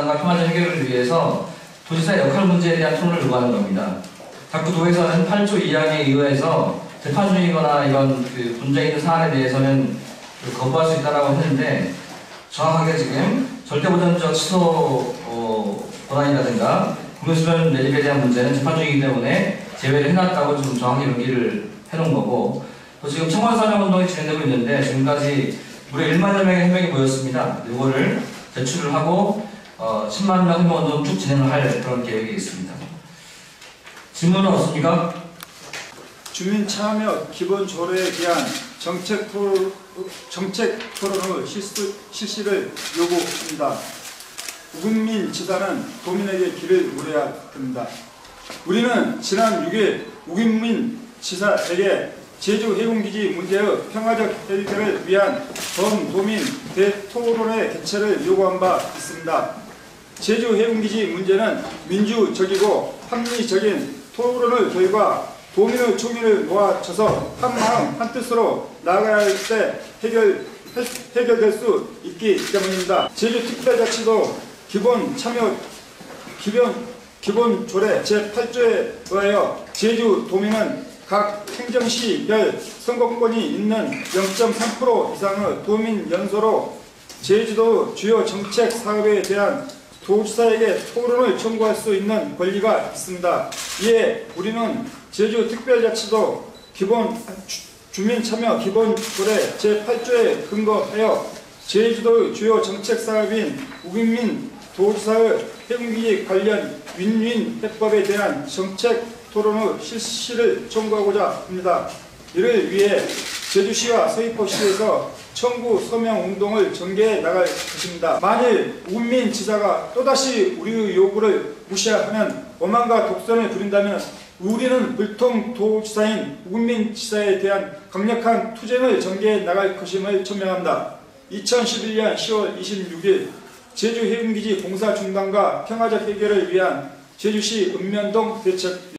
과 평화적 해결을 위해서 도지사의 역할 문제에 대한 토론을 요구하는 겁니다. 자꾸 도에서는 8조 2항에 의거해서 재판 중이거나 이런 그 문제 있는 사안에 대해서는 그 거부할 수 있다라고 했는데 정확하게 지금 절대보전적 취소 어, 권한이라든가 공유수변 매립에 대한 문제는 재판 중이기 때문에 제외를 해놨다고 좀 정확히 연기를 해놓은 거고 또 지금 청와사령 운동이 진행되고 있는데 지금까지 무려 1만 여 명의 해명이 모였습니다. 이거를 제출을 하고 어, 10만 명 해명 운동 쭉 진행을 할 그런 계획이 있습니다. 질문은 없습니까? 주민 참여 기본 조례에 대한 정책 토 정책 토론을 실수, 실시를 요구합니다. 우금민 지사는 도민에게 길을 물어야 됩니다. 우리는 지난 6일 우금민 지사에게 제주 해군기지 문제의 평화적 해결을 위한 전 도민 대토론회 개최를 요구한 바 있습니다. 제주 해군기지 문제는 민주적이고 합리적인 토론을 결과 도민의 총의를 모아쳐서 한 마음 한 뜻으로 나아갈 때 해결, 해- 해결될 수 있기 때문입니다. 제주특별자치도 기본 참여 기본 기본 조례 제8조에 의하여 제주 도민은 각 행정시별 선거권이 있는 0.3% 이상의 도민 연소로 제주도 주요 정책 사업에 대한 도지사에게 토론을 청구할 수 있는 권리가 있습니다. 이에 우리는 제주특별자치도 기본 주- 주민 참여 기본 조례 제8조에 근거하여 제주도의 주요 정책 사업인 우국민 도지사의 해군기지 관련 윈윈 해법에 대한 정책 토론의 실시를 청구하고자 합니다. 이를 위해 제주시와 서귀포시에서 청구 서명 운동을 전개해 나갈 것입니다. 만일 우민 지사가 또다시 우리의 요구를 무시하면 오만과 독선을 부린다면 우리는 불통 도지사인 우민 지사에 대한 강력한 투쟁을 전개해 나갈 것임을 천명합니다. 2011년 10월 26일 제주 해군기지 공사 중단과 평화적 해결을 위한 제주시 읍면동 대책